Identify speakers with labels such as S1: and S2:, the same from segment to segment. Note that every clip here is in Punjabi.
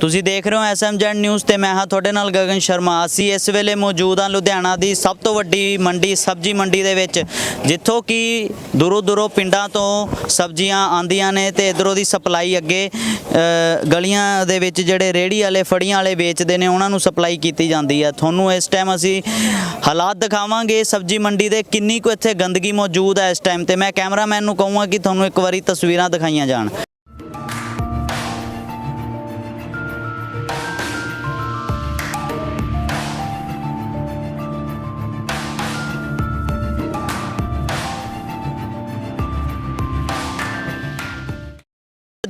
S1: ਤੁਸੀਂ ਦੇਖ ਰਹੇ ਹੋ ਐਸਐਮਜੈਡ ਨਿਊਜ਼ ਤੇ ਮੈਂ ਹਾਂ ਤੁਹਾਡੇ ਨਾਲ ਗਗਨ ਸ਼ਰਮਾ। ਅਸੀਂ ਇਸ ਵੇਲੇ ਮੌਜੂਦ ਹਾਂ ਲੁਧਿਆਣਾ ਦੀ ਸਭ ਤੋਂ ਵੱਡੀ ਮੰਡੀ, ਸਬਜ਼ੀ ਮੰਡੀ ਦੇ ਵਿੱਚ, ਜਿੱਥੋਂ ਕਿ ਦੂਰੋਂ ਦੂਰੋਂ ਪਿੰਡਾਂ ਤੋਂ ਸਬਜ਼ੀਆਂ ਆਂਦੀਆਂ ਨੇ ਤੇ ਇਧਰੋਂ ਦੀ ਸਪਲਾਈ ਅੱਗੇ ਗਲੀਆਂ ਦੇ ਵਿੱਚ ਜਿਹੜੇ ਰੇੜੀ ਵਾਲੇ, ਫੜੀਆਂ ਵਾਲੇ ਵੇਚਦੇ ਨੇ, ਉਹਨਾਂ ਨੂੰ ਸਪਲਾਈ ਕੀਤੀ ਜਾਂਦੀ ਹੈ। ਤੁਹਾਨੂੰ ਇਸ ਟਾਈਮ ਅਸੀਂ ਹਾਲਾਤ ਦਿਖਾਵਾਂਗੇ ਸਬਜ਼ੀ ਮੰਡੀ ਦੇ, ਕਿੰਨੀ ਕੁ ਇੱਥੇ ਗੰਦਗੀ ਮੌਜੂਦ ਹੈ ਇਸ ਟਾਈਮ ਤੇ। ਮੈਂ ਕੈਮਰਾਮੈਨ ਨੂੰ ਕਹੂੰਗਾ ਕਿ ਤੁਹਾਨੂੰ ਇੱਕ ਵਾਰੀ ਤਸਵੀਰਾਂ ਦਿਖਾਈਆਂ ਜਾਣ।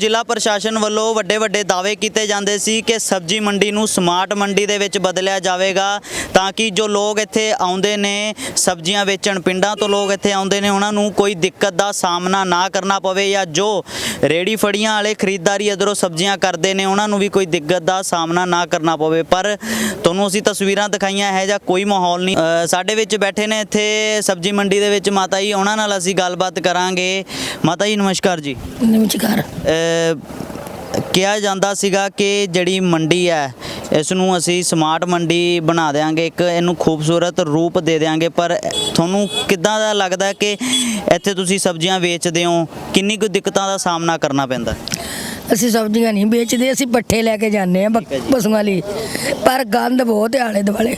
S1: ਜ਼ਿਲ੍ਹਾ ਪ੍ਰਸ਼ਾਸਨ ਵੱਲੋਂ ਵੱਡੇ ਵੱਡੇ ਦਾਅਵੇ ਕੀਤੇ ਜਾਂਦੇ ਸੀ ਕਿ ਸਬਜ਼ੀ ਮੰਡੀ ਨੂੰ ਸਮਾਰਟ ਮੰਡੀ ਦੇ ਵਿੱਚ ਬਦਲਿਆ ਜਾਵੇਗਾ ਤਾਂ ਕਿ ਜੋ ਲੋਕ ਇੱਥੇ ਆਉਂਦੇ ਨੇ ਸਬਜ਼ੀਆਂ ਵੇਚਣ ਪਿੰਡਾਂ ਤੋਂ ਲੋਕ ਇੱਥੇ ਆਉਂਦੇ ਨੇ ਉਹਨਾਂ ਨੂੰ ਕੋਈ ਦਿੱਕਤ ਦਾ ਸਾਹਮਣਾ ਨਾ ਕਰਨਾ ਪਵੇ ਜਾਂ ਜੋ ਰੇੜੀ ਫੜੀਆਂ ਵਾਲੇ ਖਰੀਦਦਾਰੀ ਇਧਰੋਂ ਸਬਜ਼ੀਆਂ ਕਰਦੇ ਨੇ ਉਹਨਾਂ ਨੂੰ ਵੀ ਕੋਈ ਦਿੱਕਤ ਦਾ ਸਾਹਮਣਾ ਨਾ ਕਰਨਾ ਪਵੇ। ਪਰ ਤੁਹਾਨੂੰ ਅਸੀਂ ਤਸਵੀਰਾਂ ਦਿਖਾਈਆਂ ਹੈ ਜਾਂ ਕੋਈ ਮਾਹੌਲ ਨਹੀਂ। ਸਾਡੇ ਵਿੱਚ ਬੈਠੇ ਨੇ ਇੱਥੇ ਸਬਜ਼ੀ ਮੰਡੀ ਦੇ ਵਿੱਚ ਮਾਤਾ ਜੀ ਉਹਨਾਂ ਨਾਲ ਅਸੀਂ ਗੱਲਬਾਤ ਕਰਾਂਗੇ। ਮਾਤਾ ਜੀ ਨਮਸਕਾਰ ਜੀ।
S2: ਨਮਸਕਾਰ।
S1: ਕਿਹਾ ਜਾਂਦਾ ਸੀਗਾ ਕਿ ਜਿਹੜੀ ਮੰਡੀ ਹੈ ਇਸ ਨੂੰ ਅਸੀਂ ਸਮਾਰਟ ਮੰਡੀ ਬਣਾ ਦੇਾਂਗੇ ਇੱਕ ਇਹਨੂੰ ਖੂਬਸੂਰਤ ਰੂਪ ਦੇ ਦੇਾਂਗੇ ਪਰ ਤੁਹਾਨੂੰ ਕਿੱਦਾਂ ਦਾ ਲੱਗਦਾ ਕਿ ਇੱਥੇ ਤੁਸੀਂ ਸਬਜ਼ੀਆਂ ਵੇਚਦੇ ਹੋ? ਕਿੰਨੀ ਕੁ ਦਿੱਕਤਾਂ ਦਾ ਸਾਹਮਣਾ ਕਰਨਾ ਪੈਂਦਾ?
S2: ਅਸੀਂ ਸਬਜ਼ੀਆਂ ਨਹੀਂ ਵੇਚਦੇ ਅਸੀਂ ਪੱਠੇ ਲੈ ਕੇ ਜਾਂਦੇ ਆ। ਪਸ਼ੂਆਂ ਲਈ। ਪਰ ਗੰਦ ਬਹੁਤ ਹੈ ਆਲੇ ਦੁਆਲੇ।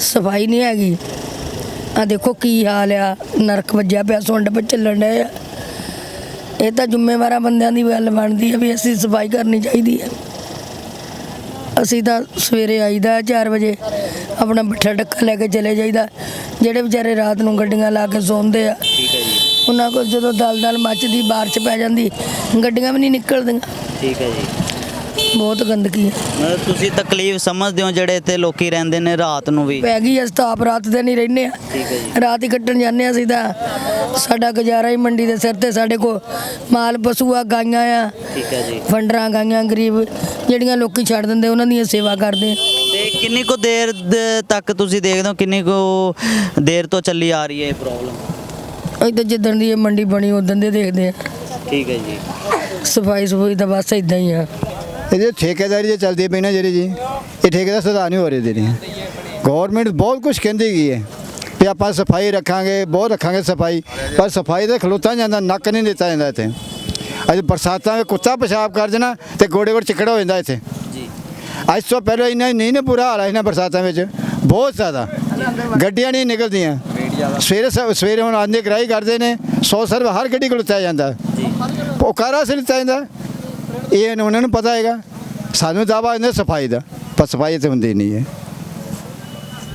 S2: ਸਫ਼ਾਈ ਨਹੀਂ ਹੈਗੀ। ਆ ਦੇਖੋ ਕੀ ਹਾਲ ਆ। ਨਰਕ ਵੱਜਿਆ ਪਿਆ ਸੁੰਡ ਪਰ ਚੱਲਣ ਡਏ ਆ। ਇਹ ਤਾਂ ਜ਼ਿੰਮੇਵਾਰਾਂ ਬੰਦਿਆਂ ਦੀ ਗੱਲ ਬਣਦੀ ਹੈ ਵੀ ਅਸੀਂ ਸਫ਼ਾਈ ਕਰਨੀ ਚਾਹੀਦੀ ਹੈ ਅਸੀਂ ਤਾਂ ਸਵੇਰੇ ਆਈਦਾ 4 ਵਜੇ ਆਪਣਾ ਬੱਠਾ ਡੱਕਾ ਲੈ ਕੇ ਚਲੇ ਜਾਈਦਾ। ਜਿਹੜੇ ਵਿਚਾਰੇ ਰਾਤ ਨੂੰ ਗੱਡੀਆਂ ਲਾ ਕੇ ਸੌਂਦੇ ਆ
S1: ਠੀਕ ਹੈ ਜੀ।
S2: ਉਹਨਾਂ ਕੋਲ ਜਦੋਂ ਦਲਦਲ ਮੱਚਦੀ ਬਾਰਿਸ਼ ਪੈ ਜਾਂਦੀ ਗੱਡੀਆਂ ਵੀ ਨਹੀਂ ਨਿਕਲਦੀਆਂ।
S1: ਠੀਕ ਹੈ ਜੀ।
S2: ਬਹੁਤ ਗੰਦਗੀ ਹੈ।
S1: ਮਤਲਬ ਤੁਸੀਂ ਤਕਲੀਫ ਸਮਝਦੇ ਹੋ ਜਿਹੜੇ ਇੱਥੇ ਲੋਕੀ ਰਹਿੰਦੇ ਨੇ ਰਾਤ ਨੂੰ ਵੀ?
S2: ਪੈ ਗਈ ਅਸਤਾਪ ਰਾਤ ਦੇ ਨਹੀਂ ਰਹਿੰਦੇ ਆ।
S1: ਠੀਕ ਹੈ ਜੀ।
S2: ਰਾਤ ਹੀ ਕੱਟਣ ਜਾਂਦੇ ਆ ਅਸੀਂ ਤਾਂ। ਸਾਡਾ ਗੁਜ਼ਾਰਾ ਹੀ ਮੰਡੀ ਦੇ ਸਿਰ ਤੇ ਸਾਡੇ ਕੋਲ ਮਾਲ ਪਸ਼ੂ ਆ ਗਾਈਆਂ ਆ।
S1: ਠੀਕ ਹੈ ਜੀ।
S2: ਫੰਡਰਾਂ ਗਾਈਆਂ ਗਰੀਬ ਜਿਹੜੀਆਂ ਲੋਕੀ ਛੱਡ ਦਿੰਦੇ ਉਹਨਾਂ ਦੀ ਸੇਵਾ ਕਰਦੇ ਆ।
S1: ਤੇ ਕਿੰਨੀ ਕੁ ਦੇਰ ਦੇ ਤੱਕ ਤੁਸੀਂ ਦੇਖਦੇ ਹੋ ਕਿੰਨੀ ਕੁ ਦੇਰ ਤੋਂ ਚੱਲੀ ਆ ਰਹੀ ਹੈ ਇਹ ਪ੍ਰੋਬਲਮ
S2: ਅਸੀਂ ਤਾਂ ਜਿੱਦਣ ਦੀ ਇਹ ਮੰਡੀ ਬਣੀ ਉਦੋਂ ਦੇ ਦੇਖਦੇ ਆ।
S1: ਠੀਕ ਹੈ ਜੀ।
S2: ਸਫ਼ਾਈ ਸਫ਼ਾਈ ਤਾਂ ਬਸ ਇਦਾਂ ਹੀ ਆ।
S3: ਇਹਦੇ ਠੇਕੇਦਾਰੀ ਜੇ ਚੱਲਦੀ ਪਈ ਨਾ ਜਿਹੜੀ ਜੀ ਇਹ ਠੇਕੇ ਦਾ ਸੁਧਾਰ ਨਹੀਂ ਹੋ ਰਹੀ ਜਿਹੜੀ ਗਵਰਨਮੈਂਟ ਬਹੁਤ ਕੁਝ ਕਹਿੰਦੀ ਗਈ ਹੈ ਵੀ ਆਪਾਂ ਸਫ਼ਾਈ ਰੱਖਾਂਗੇ ਬਹੁਤ ਰੱਖਾਂਗੇ ਸਫ਼ਾਈ ਪਰ ਸਫ਼ਾਈ ਦਾ ਖਲੋਤਾ ਜਾਂਦਾ ਨੱਕ ਨਹੀਂ ਦਿੱਤਾ ਜਾਂਦਾ ਇੱਥੇ। ਅੱਜ ਬਰਸਾਤਾਂ ਵਿੱਚ ਕੁੱਤਾ ਪਿਸ਼ਾਬ ਕਰ ਦੇਣਾ ਤੇ ਗੋਡੇ ਗੋਡੇ ਚਿੱਕੜ ਹੋ ਜਾਂਦਾ ਇੱਥੇ।
S1: ਜੀ।
S3: ਅੱਜ ਤੋਂ ਪਹਿਲਾਂ ਇੰਨਾ ਨਹੀਂ ਨਾ ਬੁਰਾ ਹਾਲ ਹੈ ਇਹਨਾਂ ਬਰਸਾਤਾਂ ਵਿੱਚ ਬਹੁਤ ਜ਼ਿਆਦਾ। ਗੱਡੀਆਂ ਨਹੀਂ ਨਿਕਲਦੀਆਂ। ਸਵੇਰੇ ਸਵੇਰੇ ਹੁਣ ਆਂਦੇ ਕਰਾਈ ਕਰਦੇ ਨੇ 100 ਸਰਵ ਹਰ ਗੱਡੀ ਕੋਲ ਲਿੱਤਾ ਜਾਂਦਾ।
S1: ਜੀ।
S3: ਉਹ ਕਾਰਾ ਸੇ ਲਿੱਤਾ ਜਾਂਦਾ। ਇਹ ਨ- ਉਹਨਾਂ ਨੂੰ ਪਤਾ ਹੈਗਾ। ਸਾਨੂੰ ਦਾਵਾ ਇਹਨਾਂ ਸਫ਼ਾਈ ਦਾ। ਪਰ ਸਫ਼ਾਈ ਤੇ ਹੁੰਦੀ ਨਹੀਂ ਹੈ।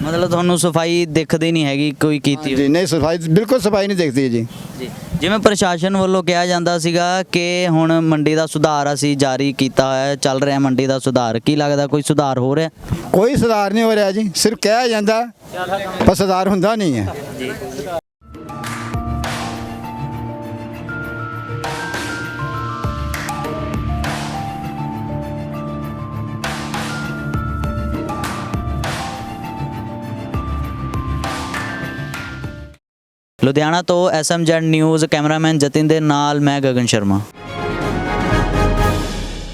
S1: ਮਤਲਬ ਤੁਹਾਨੂੰ ਸਫ਼ਾਈ ਦਿਖਦੀ ਨਹੀਂ ਹੈਗੀ ਕੋਈ ਕੀਤੀ
S3: ਜੀ ਨਹੀਂ ਸਫ਼ਾਈ ਬਿਲਕੁਲ ਸਫ਼ਾਈ ਨਹੀਂ ਦਿਖਦੀ ਜੀ।
S1: ਜੀ। ਜਿਵੇਂ ਪ੍ਰਸ਼ਾਸਨ ਵੱਲੋਂ ਕਿਹਾ ਜਾਂਦਾ ਸੀਗਾ ਕਿ ਹੁਣ ਮੰਡੀ ਦਾ ਸੁਧਾਰ ਅਸੀਂ ਜਾਰੀ ਕੀਤਾ ਹੋਇਆ ਹੈ, ਚੱਲ ਰਿਹਾ ਮੰਡੀ ਦਾ ਸੁਧਾਰ। ਕੀ ਲੱਗਦਾ ਕੋਈ ਸੁਧਾਰ ਹੋ ਰਿਹਾ?
S3: ਕੋਈ ਸੁਧਾਰ ਨਹੀਂ ਹੋ ਰਿਹਾ ਜੀ ਸਿਰਫ ਕਿਹਾ ਜਾਂਦਾ ਪਰ ਸੁਧਾਰ ਹੁੰਦਾ ਨਹੀਂ ਹੈ।
S1: ਲੁਧਿਆਣਾ ਤੋਂ ਐਸਐਮਜੈਡ ਨਿਊਜ਼ ਕੈਮਰਾਮੈਨ ਜਤਿਨ ਦੇ ਨਾਲ ਮੈਂ ਗਗਨ ਸ਼ਰਮਾ।